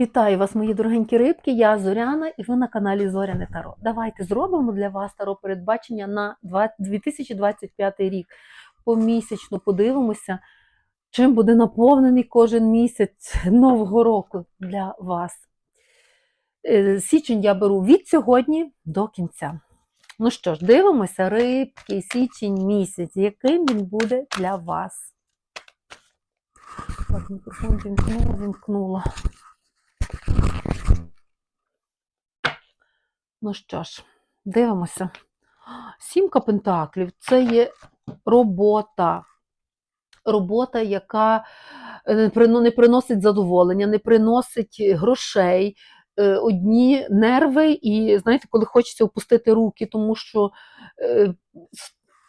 Вітаю вас, мої дорогенькі рибки. Я Зоряна, і ви на каналі Зоряне Таро. Давайте зробимо для вас таро передбачення на 2025 рік. Помісячно подивимося, чим буде наповнений кожен місяць нового року для вас. Е, Січень я беру від сьогодні до кінця. Ну що ж, дивимося, рибки, січень місяць, яким він буде для вас. Так, мікрофон вімкнула, вімкнула. Ну що ж, дивимося. Сімка пентаклів це є робота. Робота, яка е, не приносить задоволення, не приносить грошей, е, одні нерви, і знаєте, коли хочеться опустити руки, тому що е,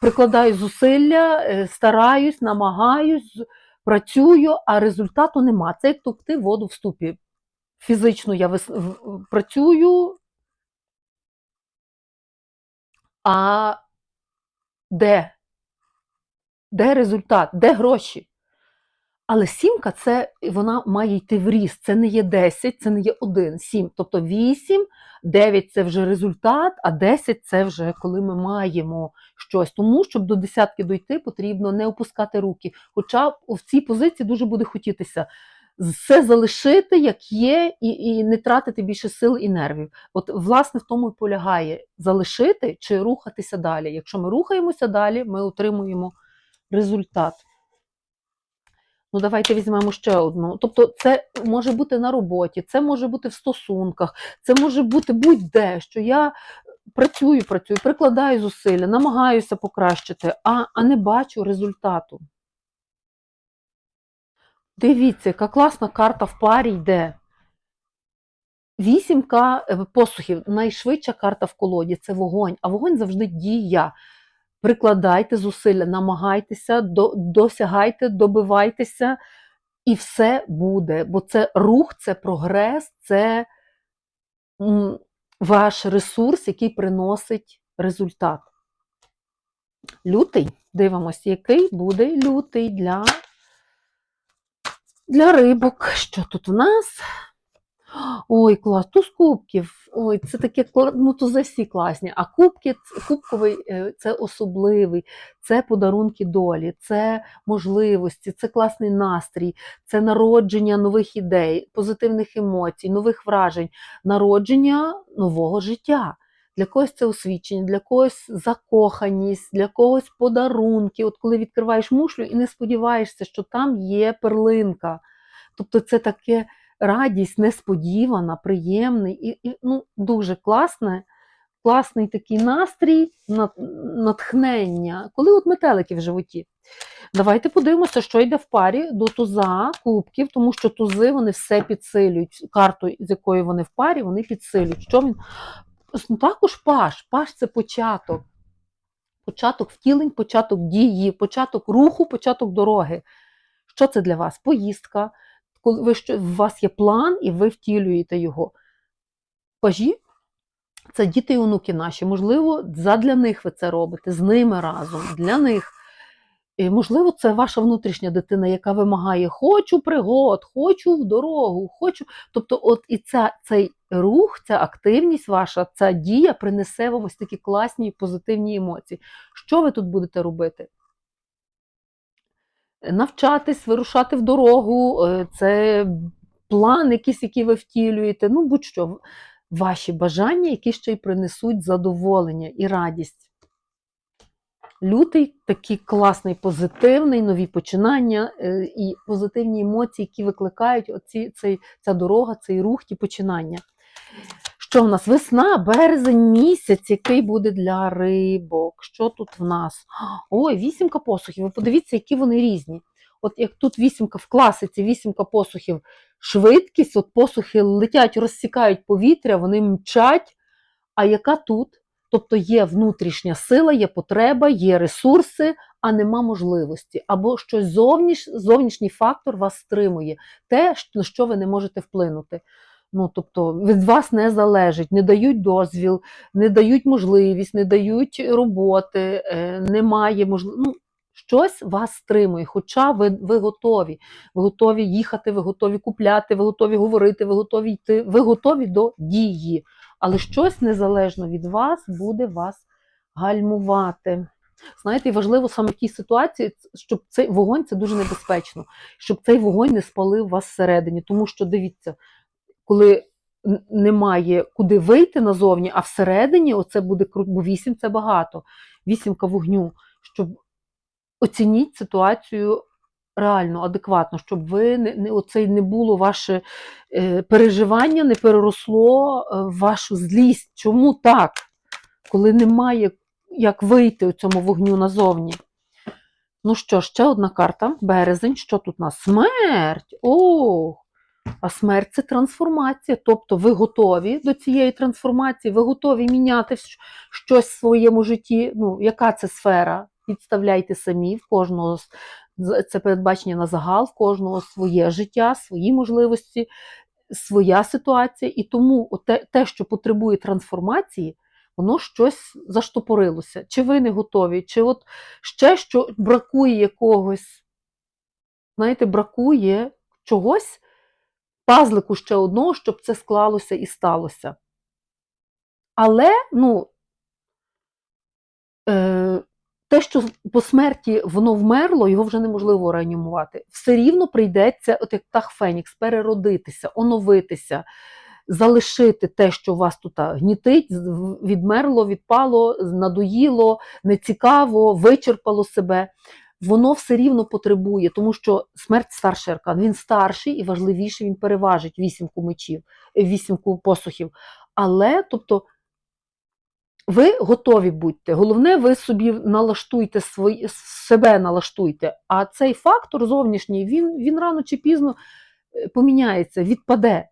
прикладаю зусилля, стараюсь, намагаюсь, працюю, а результату нема. Це як товкти воду в ступі. Фізично я працюю, а де? Де результат? Де гроші? Але сімка це вона має йти в ріст. Це не є 10, це не є 1, 7. Тобто 8, 9 це вже результат, а 10 це вже коли ми маємо щось. Тому, щоб до десятки дойти, потрібно не опускати руки. Хоча в цій позиції дуже буде хотітися все залишити, як є, і, і не тратити більше сил і нервів. От, власне, в тому і полягає залишити чи рухатися далі. Якщо ми рухаємося далі, ми отримуємо результат. Ну, давайте візьмемо ще одну. Тобто, це може бути на роботі, це може бути в стосунках, це може бути будь-де, що я працюю, працюю, прикладаю зусилля, намагаюся покращити, а, а не бачу результату. Дивіться, яка класна карта в парі йде. Вісімка е, посухів, найшвидша карта в колоді це вогонь, а вогонь завжди дія. Прикладайте зусилля, намагайтеся, до- досягайте, добивайтеся, і все буде. Бо це рух, це прогрес, це ваш ресурс, який приносить результат. Лютий, дивимося, який буде лютий для, для рибок. Що тут у нас? Ой, клас, туз кубків. Ой, це таке ну тузи всі класні. А кубки, кубковий е, це особливий, це подарунки долі, це можливості, це класний настрій, це народження нових ідей, позитивних емоцій, нових вражень, народження нового життя. Для когось це освічення, для когось закоханість, для когось подарунки. От коли відкриваєш мушлю і не сподіваєшся, що там є перлинка. Тобто це таке радість несподівана, приємний і, і ну, дуже класне, класний такий настрій, натхнення, коли от метелики в животі. Давайте подивимося, що йде в парі до туза кубків, тому що тузи вони все підсилюють. Карту, з якою вони в парі, вони підсилюють. Що він? Ну, Також паш. Паш це початок. Початок втілень, початок дії, початок руху, початок дороги. Що це для вас? Поїздка, коли ви що, у вас є план і ви втілюєте його. Пажі це діти і онуки наші. Можливо, задля них ви це робите, з ними разом, для них. І, можливо, це ваша внутрішня дитина, яка вимагає хочу пригод, хочу в дорогу, хочу. Тобто, от і ця, цей рух, ця активність ваша, ця дія принесе вам ось такі класні і позитивні емоції. Що ви тут будете робити? навчатись, вирушати в дорогу, е, це план якийсь, який ви втілюєте, ну будь-що, ваші бажання, які ще й принесуть задоволення і радість. Лютий такий класний, позитивний, нові починання е, і позитивні емоції, які викликають оці, цей, ця дорога, цей рух, ті починання. Що в нас? Весна, березень місяць, який буде для рибок. Що тут в нас? Ой, вісімка посухів. Ви подивіться, які вони різні. От як тут вісімка в класиці, вісімка посухів, швидкість, от посухи летять, розсікають повітря, вони мчать. А яка тут? Тобто є внутрішня сила, є потреба, є ресурси, а нема можливості. Або щось зовніш, зовнішній фактор вас стримує, те, на що ви не можете вплинути. Ну, тобто від вас не залежить, не дають дозвіл, не дають можливість, не дають роботи, е, немає можливості. Ну, Щось вас стримує, хоча ви, ви готові. Ви готові їхати, ви готові купляти, ви готові говорити, ви готові йти, ви готові до дії. Але щось незалежно від вас буде вас гальмувати. Знаєте, і важливо саме в тій ситуації, щоб цей вогонь це дуже небезпечно, щоб цей вогонь не спалив вас всередині. Тому що дивіться, коли немає куди вийти назовні, а всередині оце буде бо вісім це багато. Вісімка вогню, щоб оцініть ситуацію реально, адекватно, щоб ви не, не оцей не було ваше е, переживання, не переросло е, вашу злість. Чому так? Коли немає як вийти у цьому вогню назовні. Ну що, ще одна карта. Березень. Що тут у нас? Смерть. О! А смерть це трансформація. Тобто ви готові до цієї трансформації, ви готові міняти щось в своєму житті. Ну, яка це сфера? Підставляйте самі, в кожного це передбачення на загал, в кожного своє життя, свої можливості, своя ситуація. І тому те, те, що потребує трансформації, воно щось заштопорилося. Чи ви не готові, чи от ще що бракує якогось, знаєте, бракує чогось, пазлику ще одного, щоб це склалося і сталося. Але, ну, е, те, що по смерті воно вмерло, його вже неможливо реанімувати. Все рівно прийдеться, от як птах Фенікс, переродитися, оновитися, залишити те, що вас тут гнітить, відмерло, відпало, надоїло, нецікаво, вичерпало себе. Воно все рівно потребує, тому що смерть старший аркан. Він старший і важливіший, він переважить вісімку мечів, вісімку посухів. Але, тобто, ви готові будьте. Головне, ви собі налаштуйте свої, себе налаштуйте. А цей фактор зовнішній, він, він рано чи пізно е, поміняється, відпаде.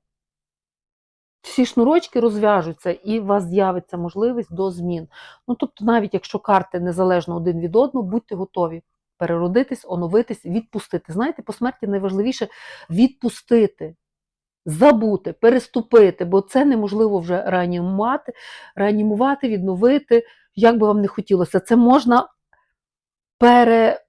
Всі шнурочки розв'яжуться, і у вас з'явиться можливість до змін. Ну, тобто, навіть якщо карти незалежно один від одного, будьте готові переродитись, оновитись, відпустити. Знаєте, по смерті найважливіше відпустити, забути, переступити, бо це неможливо вже реанімувати, реанімувати, відновити, як би вам не хотілося. Це можна пере,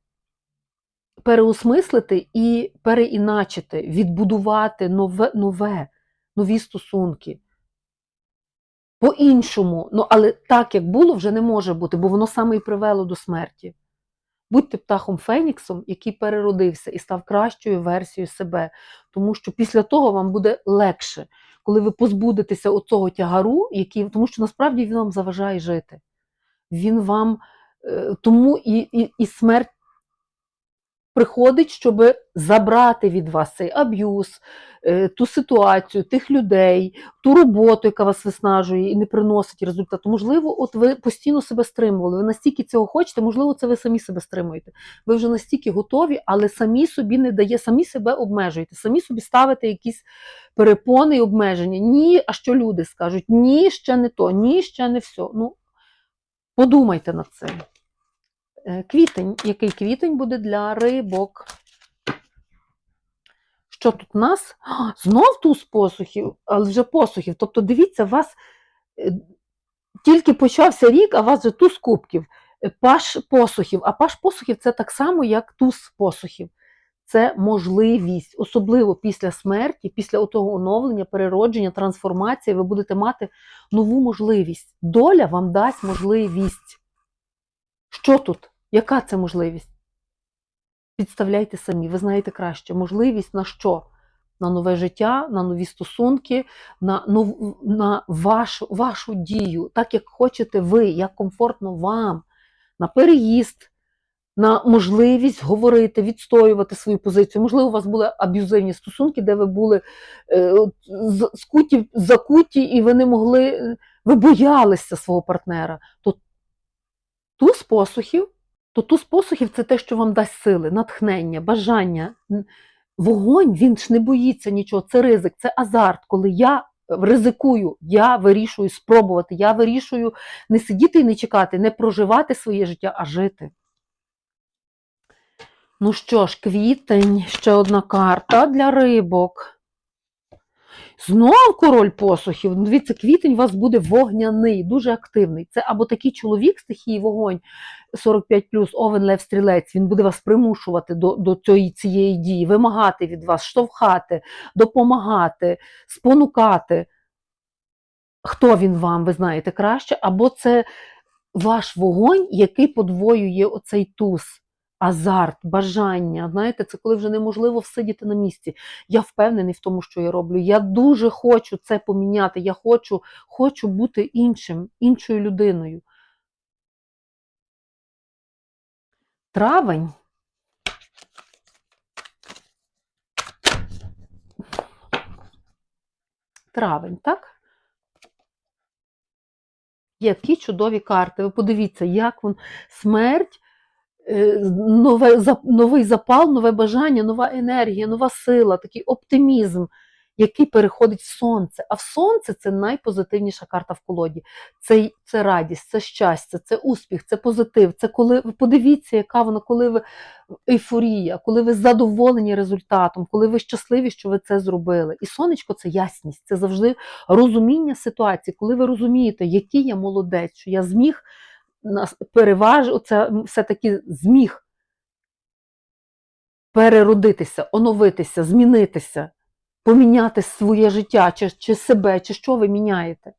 переосмислити і переіначити, відбудувати нове, нове, нові стосунки. По-іншому, ну, але так, як було, вже не може бути, бо воно саме і привело до смерті. Будьте птахом Феніксом, який переродився і став кращою версією себе. Тому що після того вам буде легше, коли ви позбудетеся оцього тягару, який, тому що насправді він вам заважає жити. Він вам е, тому і, і, і смерть приходить, щоб забрати від вас цей аб'юз, е, ту ситуацію, тих людей, ту роботу, яка вас виснажує і не приносить результату. Можливо, от ви постійно себе стримували, ви настільки цього хочете, можливо, це ви самі себе стримуєте. Ви вже настільки готові, але самі собі не дає, самі себе обмежуєте, самі собі ставите якісь перепони і обмеження. Ні, а що люди скажуть? Ні, ще не то, ні, ще не все. Ну, подумайте над цим. Е, Квітень. Який квітень буде для рибок? Що тут у нас? Знов туз посухів, але вже посухів. Тобто, дивіться, у вас е, тільки почався рік, а у вас вже туз кубків, Е, паш посухів. А паш посухів це так само, як туз посухів. Це можливість, особливо після смерті, після того оновлення, переродження, трансформації, ви будете мати нову можливість. Доля вам дасть можливість. Що тут? Яка це можливість? Підставляйте самі, ви знаєте краще. Можливість на що? На нове життя, на нові стосунки, на нов... на вашу, вашу дію, так як хочете ви, як комфортно вам, на переїзд, на можливість говорити, відстоювати свою позицію. Можливо, у вас були аб'юзивні стосунки, де ви були е, скуті, закуті, і ви не могли, ви боялися свого партнера. То туз посухів, то туз посухів це те, що вам дасть сили, натхнення, бажання. Вогонь, він ж не боїться нічого, це ризик, це азарт, коли я ризикую, я вирішую спробувати, я вирішую не сидіти і не чекати, не проживати своє життя, а жити. Ну що ж, квітень, ще одна карта для рибок. Знов король посухів. Ну, Дивіться, квітень у вас буде вогняний, дуже активний. Це або такий чоловік стихії вогонь 45 овен лев стрілець. Він буде вас примушувати до, до цієї, цієї дії, вимагати від вас, штовхати, допомагати, спонукати. Хто він вам, ви знаєте краще, або це ваш вогонь, який подвоює оцей туз азарт, бажання. Знаєте, це коли вже неможливо всидіти на місці. Я впевнений в тому, що я роблю. Я дуже хочу це поміняти. Я хочу, хочу бути іншим, іншою людиною. Травень. Травень, так? Які чудові карти. Ви подивіться, як вон смерть нове, за- новий запал, нове бажання, нова енергія, нова сила, такий оптимізм, який переходить в сонце. А в сонце це найпозитивніша карта в колоді. Це, це радість, це щастя, це успіх, це позитив. Це коли ви подивіться, яка вона, коли ви ейфорія, коли ви задоволені результатом, коли ви щасливі, що ви це зробили. І сонечко це ясність, це завжди розуміння ситуації, коли ви розумієте, який я молодець, що я зміг нас переваж, оце все-таки зміг переродитися, оновитися, змінитися, поміняти своє життя, чи, чи себе, чи що ви міняєте.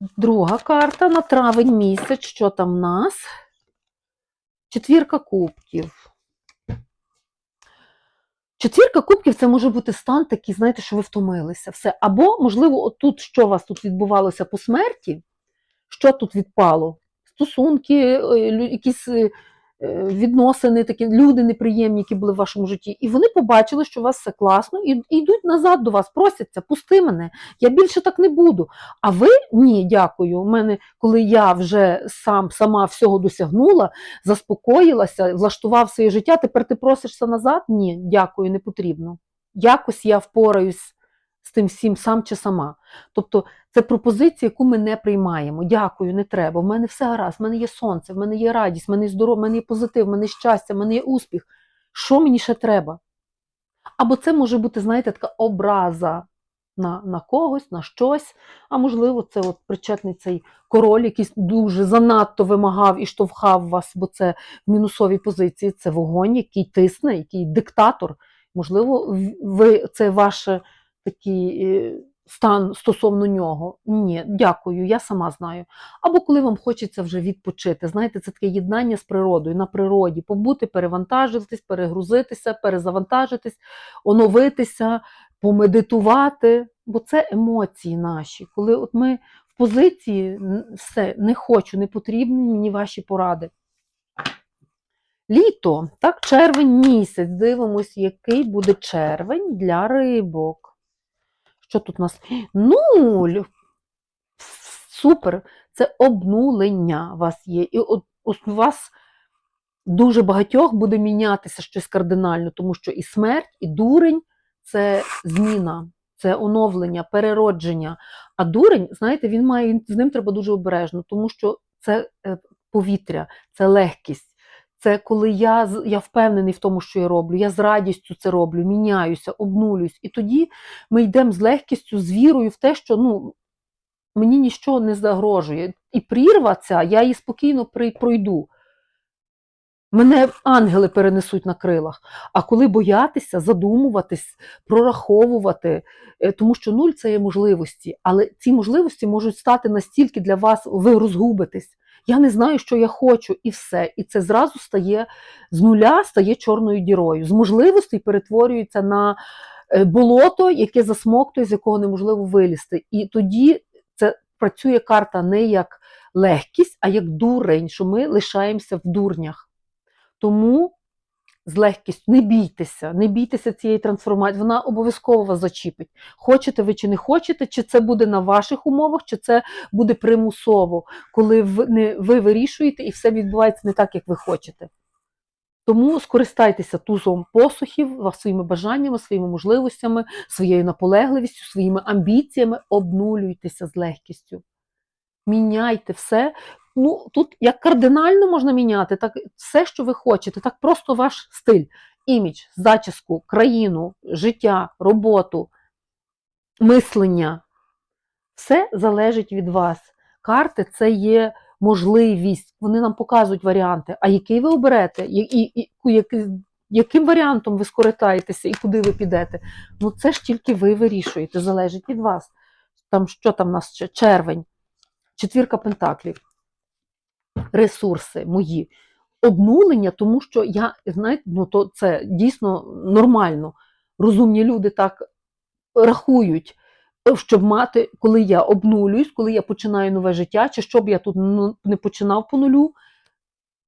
Друга карта на травень місяць. Що там в нас? Четвірка кубків. Четвірка кубків це може бути стан такий, знаєте, що ви втомилися. Все. Або, можливо, отут, що у вас тут відбувалося по смерті, що тут відпало? Стосунки, е, якісь е, відносини, такі люди неприємні, які були в вашому житті. І вони побачили, що у вас все класно, і, і йдуть назад до вас, просяться, пусти мене, я більше так не буду. А ви ні, дякую. У мене, коли я вже сам сама всього досягнула, заспокоїлася, влаштував своє життя, тепер ти просишся назад? Ні, дякую, не потрібно. Якось я впораюсь з тим всім сам чи сама. Тобто це пропозиція, яку ми не приймаємо. Дякую, не треба. В мене все гаразд, в мене є сонце, в мене є радість, в мене є здоров'я, в мене є позитив, в мене є щастя, в мене є успіх. Що мені ще треба? Або це може бути, знаєте, така образа на, на когось, на щось, а можливо, це от причетний цей король, який дуже занадто вимагав і штовхав вас, бо це в мінусовій позиції, це вогонь, який тисне, який диктатор. Можливо, ви це ваш такий е, стан стосовно нього. Ні, дякую, я сама знаю. Або коли вам хочеться вже відпочити. Знаєте, це таке єднання з природою, на природі, побути, перевантажитись, перегрузитися, перезавантажитись, оновитися, помедитувати. Бо це емоції наші. Коли от ми в позиції все, не хочу, не потрібні мені ваші поради. Літо, так, червень місяць. Дивимось, який буде червень для рибок. Що тут у нас? Нуль. Супер. Це обнулення у вас є. І от, у вас дуже багатьох буде мінятися щось кардинально, тому що і смерть, і дурень це зміна, це оновлення, переродження. А дурень, знаєте, він має з ним треба дуже обережно, тому що це е, повітря, це легкість. Це коли я, я впевнений в тому, що я роблю, я з радістю це роблю, міняюся, обнулююсь. І тоді ми йдемо з легкістю, з вірою в те, що ну, мені нічого не загрожує. І прірва ця, я її спокійно пройду. Мене ангели перенесуть на крилах. А коли боятися, задумуватись, прораховувати, е, тому що нуль це є можливості, але ці можливості можуть стати настільки для вас, ви розгубитесь. Я не знаю, що я хочу, і все. І це зразу стає з нуля, стає чорною дірою. З можливостей перетворюється на е, болото, яке засмоктує, з якого неможливо вилізти. І тоді це працює карта не як легкість, а як дурень, що ми лишаємося в дурнях. Тому з легкістю не бійтеся, не бійтеся цієї трансформації, вона обов'язково вас зачіпить. Хочете ви чи не хочете, чи це буде на ваших умовах, чи це буде примусово, коли ви, не, ви вирішуєте і все відбувається не так, як ви хочете. Тому скористайтеся тузом посухів своїми бажаннями, своїми можливостями, своєю наполегливістю, своїми амбіціями, обнулюйтеся з легкістю. Міняйте все. Ну, тут як кардинально можна міняти, так все, що ви хочете, так просто ваш стиль. імідж, зачіску, країну, життя, роботу, мислення. Все залежить від вас. Карти це є можливість. Вони нам показують варіанти. А який ви оберете, і, і, і, яким варіантом ви скористаєтеся і куди ви підете? Ну це ж тільки ви вирішуєте, залежить від вас. Там що там у нас ще? Червень, четвірка пентаклів, ресурси мої. Обнулення, тому що я, знаєте, ну то це дійсно нормально. Розумні люди так рахують, щоб мати, коли я обнулююсь, коли я починаю нове життя, чи щоб я тут ну, не починав по нулю,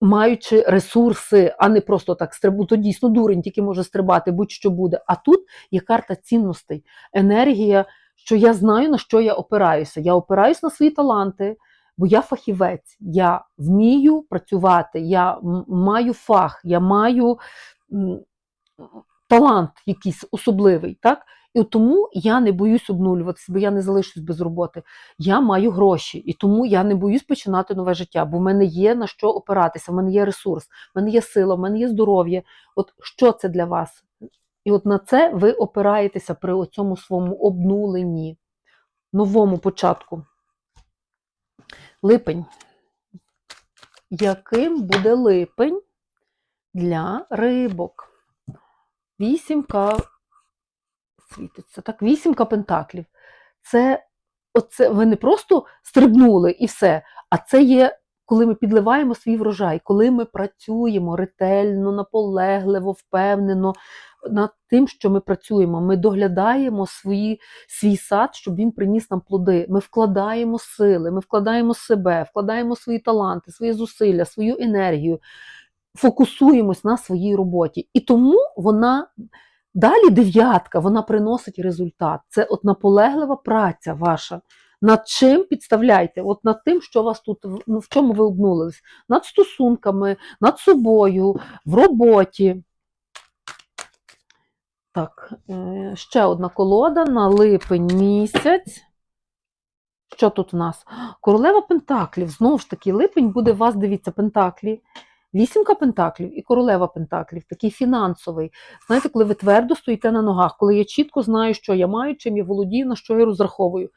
маючи ресурси, а не просто так стрибу, то дійсно дурень тільки може стрибати, будь-що буде. А тут є карта цінностей, енергія, що я знаю, на що я опираюся. Я опираюсь на свої таланти, бо я фахівець, я вмію працювати, я маю фах, я маю талант якийсь особливий. так? І тому я не боюсь обнулюватися, бо я не залишусь без роботи. Я маю гроші, і тому я не боюсь починати нове життя, бо в мене є на що опиратися, в мене є ресурс, в мене є сила, в мене є здоров'я. От що це для вас? І от на це ви опираєтеся при цьому своєму обнуленні, новому початку. Липень. Яким буде липень для рибок? Вісімка світиться. Так, вісімка пентаклів. Це оце, ви не просто стрибнули і все, а це є, коли ми підливаємо свій врожай, коли ми працюємо ретельно, наполегливо, впевнено над тим, що ми працюємо. Ми доглядаємо свої, свій сад, щоб він приніс нам плоди. Ми вкладаємо сили, ми вкладаємо себе, вкладаємо свої таланти, свої зусилля, свою енергію, фокусуємось на своїй роботі. І тому вона. Далі дев'ятка, вона приносить результат. Це от наполеглива праця ваша. Над чим підставляйте? От над тим, що вас тут, в- ну, чому ви обнулились? Над стосунками, над собою, в роботі. Так, е, ще одна колода на липень місяць. Що тут в нас? Королева Пентаклів. Знову ж таки, липень буде у вас, дивіться, Пентаклі. Вісімка пентаклів і королева пентаклів, такий фінансовий. Знаєте, коли ви твердо стоїте на ногах, коли я чітко знаю, що я маю, чим я володію, на що я розраховую.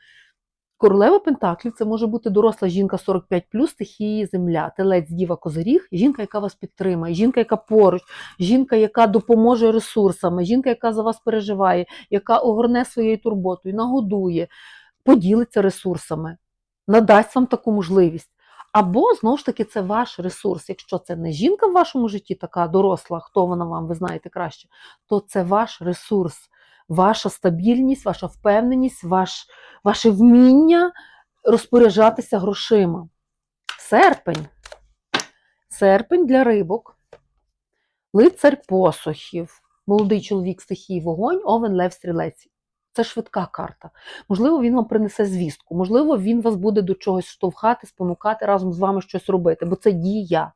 Королева Пентаклів це може бути доросла жінка 45 стихії земля, телець, діва, козиріг, жінка, яка вас підтримає, жінка, яка поруч, жінка, яка допоможе ресурсами, жінка, яка за вас переживає, яка огорне своєю турботою, нагодує, поділиться ресурсами, надасть вам таку можливість. Або, знову ж таки, це ваш ресурс. Якщо це не жінка в вашому житті, така доросла, хто вона вам, ви знаєте краще, то це ваш ресурс, ваша стабільність, ваша впевненість, ваш, ваше вміння розпоряджатися грошима. Серпень. Серпень для рибок. Лицар посохів. Молодий чоловік стихії вогонь, овен, лев, стрілець. Це швидка карта. Можливо, він вам принесе звістку, можливо, він вас буде до чогось штовхати, спонукати разом з вами щось робити, бо це дія.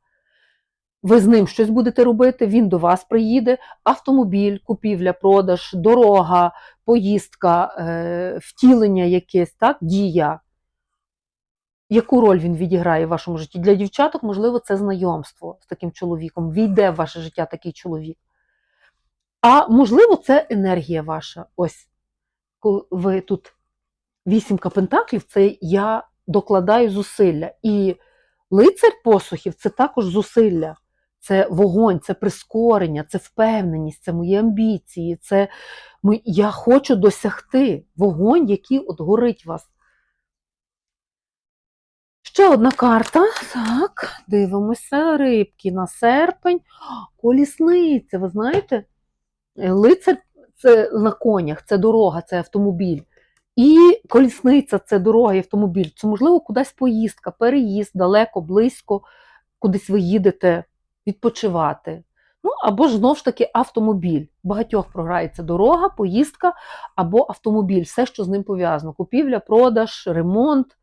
Ви з ним щось будете робити, він до вас приїде, автомобіль, купівля, продаж, дорога, поїздка, е, втілення якесь, так, дія. Яку роль він відіграє в вашому житті? Для дівчаток, можливо, це знайомство з таким чоловіком. Війде в ваше життя такий чоловік. А можливо, це енергія ваша. Ось коли ви тут вісімка пентаклів, це я докладаю зусилля. І лицар посухів це також зусилля, це вогонь, це прискорення, це впевненість, це мої амбіції, це ми- я хочу досягти вогонь, який от горить вас. Ще одна карта. Так, дивимося. Рибки на серпень. Колісниця, ви знаєте? Лицар це на конях, це дорога, це автомобіль. І колісниця це дорога і автомобіль. Це, можливо, кудись поїздка, переїзд, далеко, близько, кудись ви їдете відпочивати. Ну, або ж знову ж таки автомобіль. Багатьох програється дорога, поїздка або автомобіль, все, що з ним пов'язано: купівля, продаж, ремонт.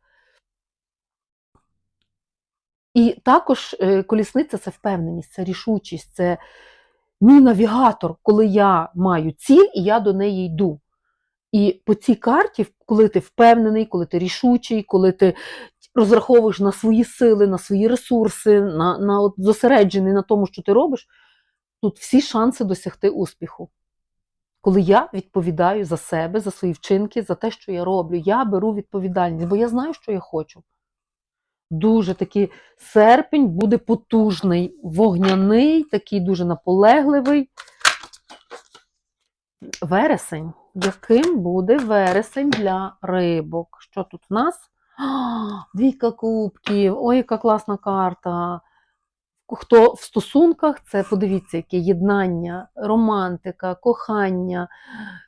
І також е, колісниця це впевненість, це рішучість, це мій навігатор, коли я маю ціль і я до неї йду. І по цій карті, коли ти впевнений, коли ти рішучий, коли ти розраховуєш на свої сили, на свої ресурси, на, на от зосереджений на тому, що ти робиш, Тут всі шанси досягти успіху. Коли я відповідаю за себе, за свої вчинки, за те, що я роблю, я беру відповідальність, бо я знаю, що я хочу. Дуже такий серпень буде потужний, вогняний, такий дуже наполегливий. Вересень. Яким буде вересень для рибок? Що тут в нас? Двійка кубків. Ой, яка класна карта. Хто в стосунках, це подивіться, яке єднання, романтика, кохання,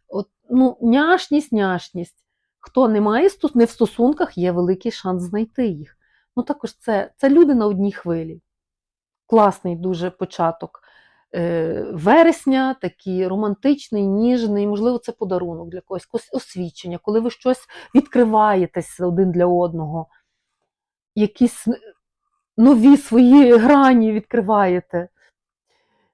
от, ну, няшність, няшність. Хто не має не в стосунках, є великий шанс знайти їх. Ну, також це, це люди на одній хвилі. Класний дуже початок вересня, такий романтичний, ніжний, можливо, це подарунок для когось, якось освічення, коли ви щось відкриваєтесь один для одного, якісь нові свої грані відкриваєте.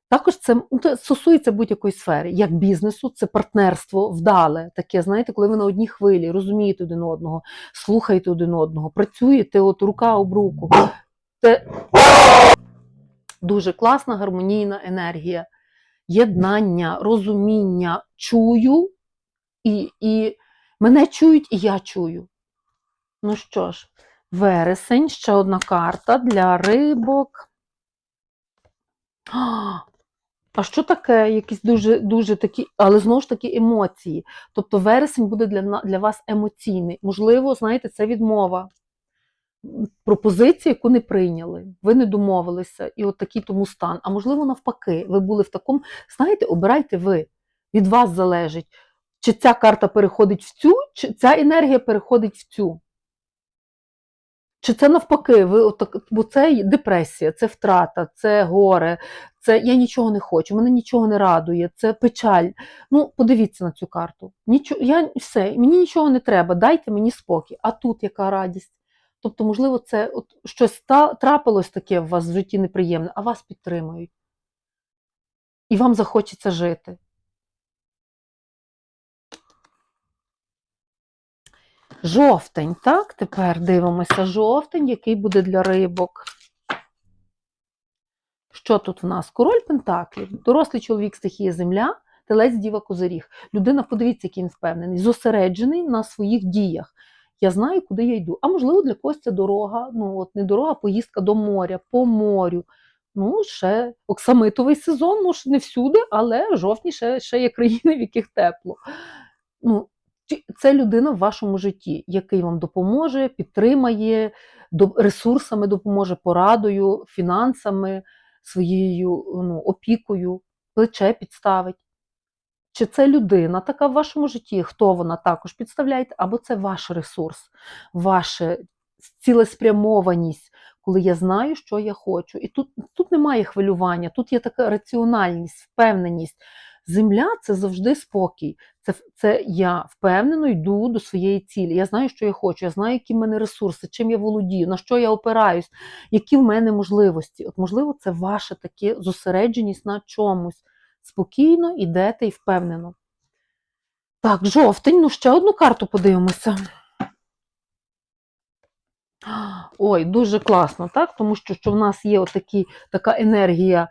Також ну, це стосується будь-якої сфери, як бізнесу, це партнерство вдале, таке, знаєте, коли ви на одній хвилі розумієте один одного, слухаєте один одного, працюєте от рука об руку. Це дуже класна гармонійна енергія, єднання, розуміння, чую, і, і мене чують, і я чую. Ну що ж, вересень, ще одна карта для рибок. А, що таке? Якісь дуже, дуже такі, але знову ж таки емоції. Тобто вересень буде для, для вас емоційний. Можливо, знаєте, це відмова. М, Пропозиція, яку не прийняли. Ви не домовилися, і от такий тому стан. А можливо, навпаки, ви були в такому. Знаєте, обирайте ви. Від вас залежить, чи ця карта переходить в цю, чи ця енергія переходить в цю. Чи це навпаки, ви отак, бо це депресія, це втрата, це горе, це я нічого не хочу, мене нічого не радує, це печаль. Ну, подивіться на цю карту. Нічого, я все, мені нічого не треба, дайте мені спокій. А тут яка радість? Тобто, можливо, це от щось трапилось таке в вас в житті неприємне, а вас підтримують. І вам захочеться жити. Жовтень, так? Тепер дивимося жовтень, який буде для рибок. Що тут в нас? Король Пентаклів, дорослий чоловік стихія Земля, телець Діва Козиріг. Людина, подивіться, який він впевнений, зосереджений на своїх діях. Я знаю, куди я йду. А можливо, для когось це дорога, ну от не дорога, а поїздка до моря, по морю. Ну, ще оксамитовий сезон, ну не всюди, але в жовтні ще, ще є країни, в яких тепло. Ну, це людина в вашому житті, який вам допоможе, підтримає, ресурсами допоможе, порадою, фінансами, своєю ну, опікою, плече підставить. Чи це людина така в вашому житті, хто вона також підставляєте, або це ваш ресурс, ваша цілеспрямованість, коли я знаю, що я хочу. І тут, тут немає хвилювання, тут є така раціональність, впевненість. Земля це завжди спокій. Це, це я впевнено йду до своєї цілі. Я знаю, що я хочу, я знаю, які в мене ресурси, чим я володію, на що я опираюсь, які в мене можливості. От, можливо, це ваша таке зосередженість на чомусь. Спокійно йдете і впевнено. Так, жовтень, ну ще одну карту подивимося. Ой, дуже класно, так? Тому що, що в нас є отакі, така енергія,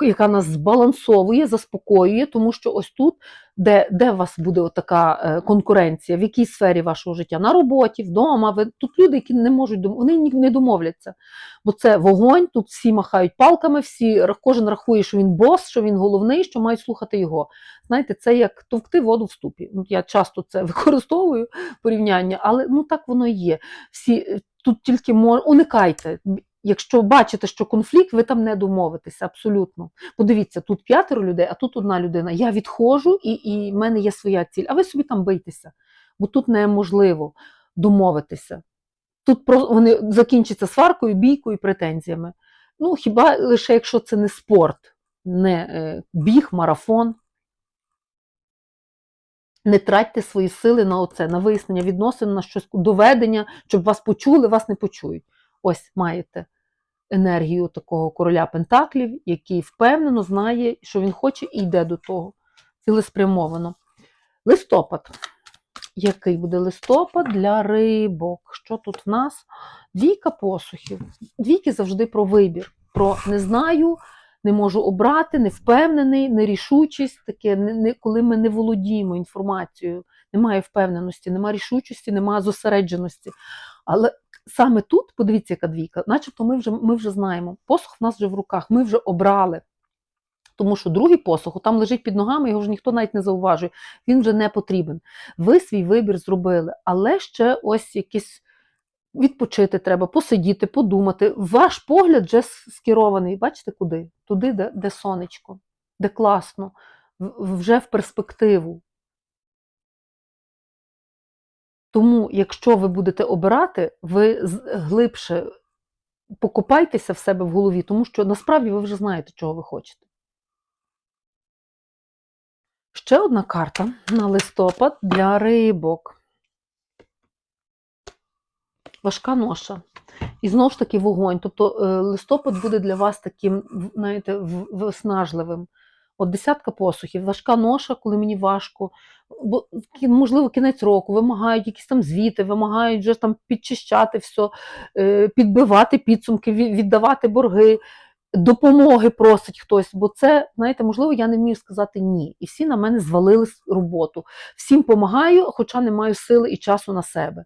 яка нас збалансовує, заспокоює, тому що ось тут, де, де у вас буде отака е, конкуренція, в якій сфері вашого життя? На роботі, вдома. Ви, тут люди, які не можуть вони не домовляться. Бо це вогонь, тут всі махають палками, всі, кожен рахує, що він бос, що він головний, що мають слухати його. Знаєте, це як товкти воду в ступі. Ну, я часто це використовую порівняння, але ну так воно і є. Всі тут тільки мож... уникайте. Якщо бачите, що конфлікт, ви там не домовитеся абсолютно. Подивіться, тут п'ятеро людей, а тут одна людина. Я відходжу, і, і в мене є своя ціль. А ви собі там бийтеся, бо тут неможливо домовитися. Тут вони закінчаться сваркою, бійкою, претензіями. Ну, хіба лише якщо це не спорт, не е, біг, марафон. Не тратьте свої сили на оце, на вияснення відносин, на щось доведення, щоб вас почули, вас не почують. Ось маєте енергію такого короля Пентаклів, який впевнено знає, що він хоче і йде до того. Цілеспрямовано. Листопад. Який буде листопад для рибок? Що тут в нас? Двійка посухів. Двійки завжди про вибір. Про не знаю, не можу обрати, не впевнений, нерішучість, таке, не, коли ми не володіємо інформацією, немає впевненості, немає рішучості, немає зосередженості. Але саме тут, подивіться, яка двійка, начебто ми вже, ми вже знаємо, посух в нас вже в руках, ми вже обрали. Тому що другий посух там лежить під ногами, його вже ніхто навіть не зауважує, він вже не потрібен. Ви свій вибір зробили, але ще ось якийсь відпочити треба, посидіти, подумати. Ваш погляд вже скерований. Бачите куди? Туди, де, де сонечко, де класно, вже в перспективу. Тому, якщо ви будете обирати, ви глибше покопайтеся в себе в голові, тому що насправді ви вже знаєте, чого ви хочете. Ще одна карта на листопад для рибок. Важка ноша. І знову ж таки вогонь. Тобто е, листопад буде для вас таким, знаєте, виснажливим. От десятка посухів, важка ноша, коли мені важко, бо можливо кінець року, вимагають якісь там звіти, вимагають вже там підчищати все, підбивати підсумки, віддавати борги, допомоги просить хтось. Бо це, знаєте, можливо, я не вмію сказати ні. І всі на мене звалили роботу. Всім допомагаю, хоча не маю сили і часу на себе.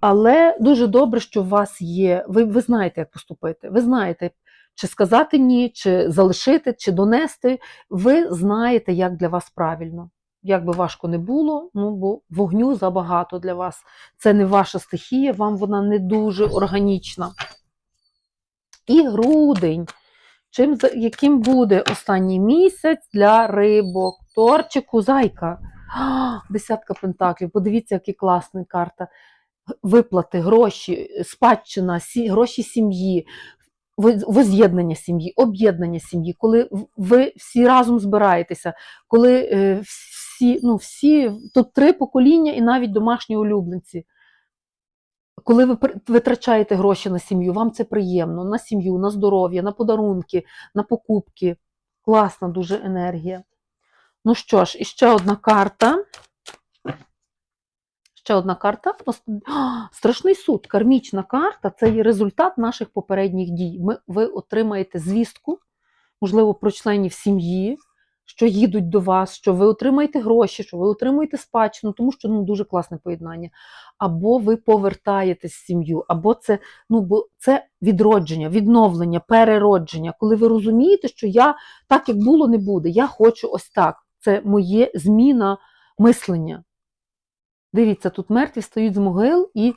Але дуже добре, що у вас є. Ви, ви знаєте, як поступити. Ви знаєте, чи сказати ні, чи залишити, чи донести. Ви знаєте, як для вас правильно. Як би важко не було, ну бо вогню забагато для вас. Це не ваша стихія, вам вона не дуже органічна. І грудень. Чим, яким буде останній місяць для рибок? Торчику, зайка. А, Десятка пентаклів. Подивіться, яка класна карта виплати, гроші, спадщина, сі, гроші сім'ї, воз'єднання сім'ї, об'єднання сім'ї, коли ви всі разом збираєтеся, коли е, всі, ну, всі, тут три покоління і навіть домашні улюбленці. Коли ви витрачаєте гроші на сім'ю, вам це приємно, на сім'ю, на здоров'я, на подарунки, на покупки. Класна дуже енергія. Ну що ж, і ще одна карта. Ще одна карта. Страшний суд, кармічна карта це є результат наших попередніх дій. Ми, ви отримаєте звістку, можливо, про членів сім'ї, що їдуть до вас, що ви отримаєте гроші, що ви отримуєте спадщину, тому що ну, дуже класне поєднання. Або ви повертаєтесь в сім'ю, або це, ну, бо це відродження, відновлення, переродження. Коли ви розумієте, що я так, як було, не буде. Я хочу ось так. Це моє зміна мислення. Дивіться, тут мертві стають з могил і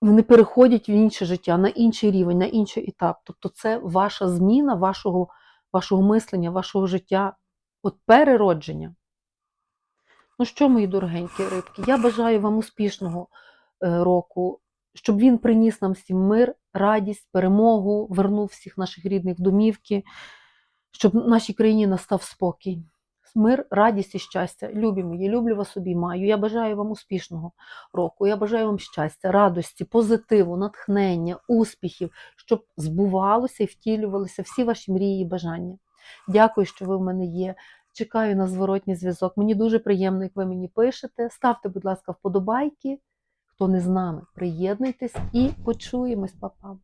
вони переходять в інше життя, на інший рівень, на інший етап. Тобто це ваша зміна вашого, вашого мислення, вашого життя, от переродження. Ну що, мої дорогенькі рибки, я бажаю вам успішного е, року, щоб він приніс нам всім мир, радість, перемогу, вернув всіх наших рідних домівки, щоб в нашій країні настав спокій. Мир, радість і щастя. Любі мої, люблю вас обіймаю. Я бажаю вам успішного року. Я бажаю вам щастя, радості, позитиву, натхнення, успіхів, щоб збувалося і втілювалися всі ваші мрії і бажання. Дякую, що ви в мене є. Чекаю на зворотній зв'язок. Мені дуже приємно, як ви мені пишете. Ставте, будь ласка, вподобайки. Хто не з нами, приєднуйтесь і почуємось, папа.